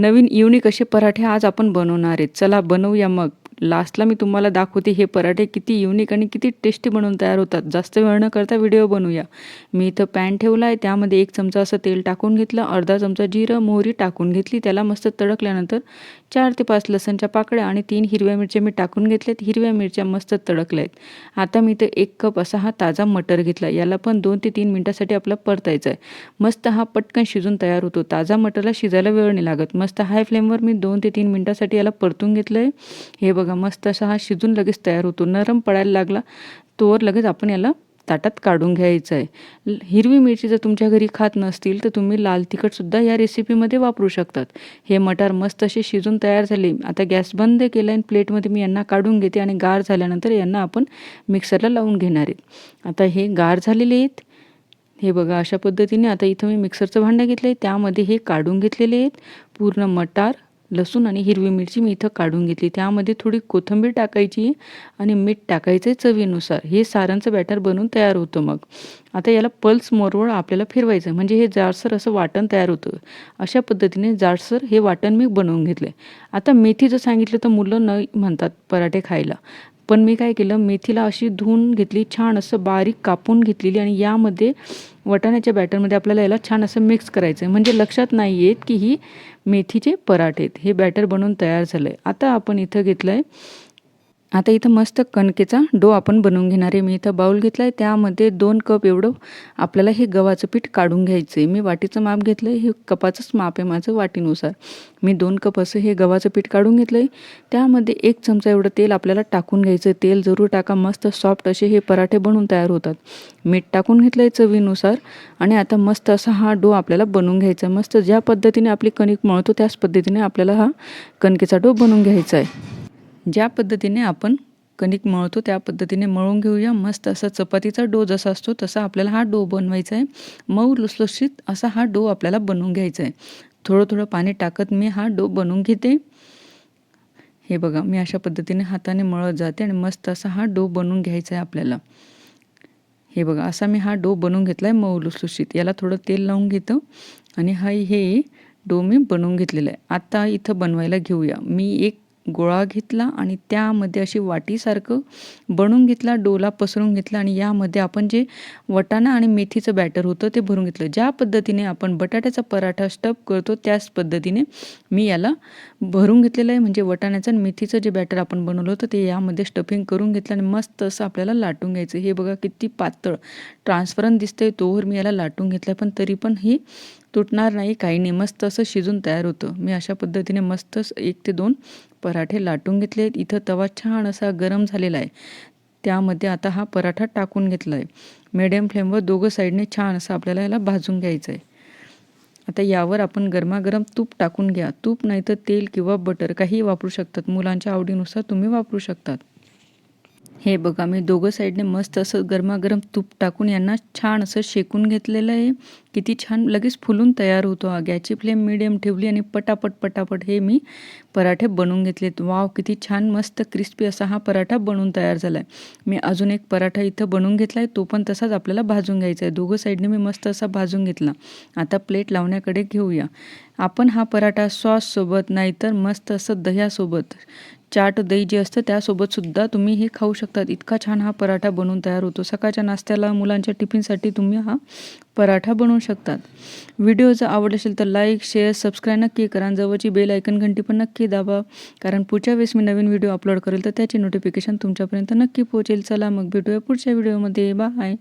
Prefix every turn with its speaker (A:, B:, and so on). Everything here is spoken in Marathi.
A: नवीन युनिक असे पराठे आज आपण बनवणार आहेत. चला बनवूया मग. लास्टला मी तुम्हाला दाखवते हे पराठे किती युनिक आणि किती टेस्टी बनवून तयार होतात. जास्त वेळ न करता व्हिडिओ बनवूया. मी इथं पॅन ठेवला आहे त्यामध्ये एक चमचा असं तेल टाकून घेतलं अर्धा चमचा जिरं मोहरी टाकून घेतली त्याला मस्त तडकल्यानंतर चार ते पाच लसणच्या पाकळ्या आणि तीन हिरव्या मिरच्या मी टाकून घेतल्यात. हिरव्या मिरच्या मस्त तडकल्या आहेत आता मी इथं एक कप असा हा ताजा मटर घेतला. याला पण दोन ते तीन मिनटासाठी आपला परतायचा आहे मस्त हा पटकन शिजून तयार होतो. ताजा मटरला शिजायला वेळ नाही लागत. मस्त हाय फ्लेमवर मी दोन ते तीन मिनटासाठी याला परतून घेतलं आहे हे बघा मस्त असा हा शिजून लगेच तयार होतो. नरम पडायला लागला तोवर लगेच आपण याला ताटात काढून घ्यायचं आहे. हिरवी मिरची जर तुमच्या घरी खात नसतील तर तुम्ही लाल तिखटसुद्धा या रेसिपीमध्ये वापरू शकतात. हे मटार मस्त असे शिजून तयार झाले. आता गॅस बंद केला आणि प्लेटमध्ये मी यांना काढून घेते आणि गार झाल्यानंतर यांना आपण मिक्सरला लावून घेणार आहेत आता हे गार झालेले आहेत. हे बघा अशा पद्धतीने आता इथं मी मिक्सरचं भांडं घेतलं आहे त्यामध्ये हे काढून घेतलेले आहेत. पूर्ण मटार लसूण आणि हिरवी मिरची मी इथं काढून घेतली. त्यामध्ये थोडी कोथिंबीर टाकायची आणि मीठ टाकायचं आहे चवीनुसार. हे सारांचं बॅटर बनवून तयार होतं मग. आता याला पल्स मोरवळ आपल्याला फिरवायचं म्हणजे हे जाडसर असं वाटण तयार होतं. अशा पद्धतीने जाडसर हे वाटण मी बनवून घेतलं आता मेथीचं सांगितलं तर मुलं न म्हणतात पराठे खायला. पण मी काय केलं मेथीला अशी धुवून घेतली छान असं बारीक कापून घेतलेली आणि यामध्ये वटाण्याच्या बॅटरमध्ये आपल्याला याला छान असं मिक्स करायचं आहे म्हणजे लक्षात नाही येत की ही मेथीचे पराठे आहेत. हे बॅटर बनवून तयार झालं आहे आता आपण इथं घेतलं आहे आता इथं मस्त कणकेचा डो आपण बनवून घेणार आहे. मी इथं बाऊल घेतला आहे त्यामध्ये दोन कप एवढं आपल्याला हे गव्हाचं पीठ काढून घ्यायचं आहे मी वाटीचं माप घेतलं आहे हे कपाचंच माप आहे माझं वाटीनुसार. मी दोन कप असं हे गव्हाचं पीठ काढून घेतलं आहे त्यामध्ये एक चमचा एवढं तेल आपल्याला टाकून घ्यायचं तेल जरूर टाका. मस्त सॉफ्ट असे हे पराठे बनवून तयार होतात. मीठ टाकून घेतलं आहे चवीनुसार. आणि आता मस्त असा हा डो आपल्याला बनवून घ्यायचा आहे. मस्त ज्या पद्धतीने आपली कणिक मळतो त्याच पद्धतीने आपल्याला हा कणकेचा डो बनवून घ्यायचा आहे. ज्या पद्धतीने आपण कणिक मळतो त्या पद्धतीने मळून घेऊया. मस्त असा चपातीचा डो जसा असतो तसा आपल्याला हा डो बनवायचा आहे. मऊ लुसलुशीत असा हा डो आपल्याला बनवून घ्यायचा आहे. थोडं थोडं पाणी टाकत मी हा डो बनवून घेते. हे बघा मी अशा पद्धतीने हाताने मळत जाते आणि मस्त असा हा डो बनवून घ्यायचा आहे आपल्याला. हे बघा असा मी हा डो बनवून घेतला आहे मऊ लुसलुशीत. याला थोडं तेल लावून घेतो आणि हा हे डो मी बनवून घेतलेला आहे. आता इथं बनवायला घेऊया. मी एक गोळा घेतला आणि त्यामध्ये अशी वाटीसारखं बनवून घेतला डोला पसरून घेतला आणि यामध्ये आपण जे वटाणा आणि मेथीचं बॅटर होतं ते भरून घेतलं. ज्या पद्धतीने आपण बटाट्याचा पराठा स्टप करतो त्याच पद्धतीने मी याला भरून घेतलेलं आहे. म्हणजे वटाण्याचं आणि मेथीचं जे बॅटर आपण बनवलं होतं ते यामध्ये स्टफिंग करून घेतलं आणि मस्त असं आपल्याला लाटून घ्यायचं. हे बघा किती पातळ ट्रान्सफरन दिसतंय तोवर मी याला लाटून घेतलं पण तरी पण ही तुटणार नाही काही नाही. मस्त असं शिजून तयार होतं. मी अशा पद्धतीने मस्त एक ते दोन पराठे लाटून घेतले. इथं तवा छान असा गरम झालेला आहे. त्यामध्ये आता हा पराठा टाकून घेतला आहे मिडियम फ्लेमवर दोघं साईडने छान असं आपल्याला याला भाजून घ्यायचं आहे आता यावर आपण गरमागरम तूप टाकून घ्या. तूप नाही तर तेल किंवा बटर काही वापरू शकतात. मुलांच्या आवडीनुसार तुम्ही वापरू शकतात. हे बघा मी दोघं साईडने मस्त असं गरमागरम तूप टाकून यांना छान असं शेकून घेतलेलं आहे. किती छान लगेच फुलून तयार होतो हा. गॅसची फ्लेम मिडियम ठेवली आणि पटापट पटापट हे मी पराठे बनवून घेतलेत वाव किती छान मस्त क्रिस्पी असा हा पराठा बनवून तयार झाला आहे मी अजून एक पराठा इथं बनवून घेतला आहे तो पण तसाच आपल्याला भाजून घ्यायचा आहे. दोघं साईडने मी मस्त असा भाजून घेतला. आता प्लेट लावण्याकडे घेऊया. आपण हा पराठा सॉससोबत नाहीतर मस्त असं दह्यासोबत चाट दही जे असतं त्यासोबतसुद्धा तुम्ही हे खाऊ शकतात. इतका छान हा पराठा बनवून तयार होतो. सकाळच्या नाश्त्याला मुलांच्या टिफिनसाठी तुम्ही हा पराठा बनवू शकतात. व्हिडिओ जर आवडला असेल तर लाईक शेअर सबस्क्राईब नक्की करा आणि जवळची बेल ऐकन घंटी पण नक्की दाबा. कारण पुढच्या वेळेस मी नवीन व्हिडिओ अपलोड करेल तर त्याची नोटिफिकेशन तुमच्यापर्यंत नक्की पोहोचेल. चला मग भेटूया पुढच्या व्हिडिओमध्ये. बाय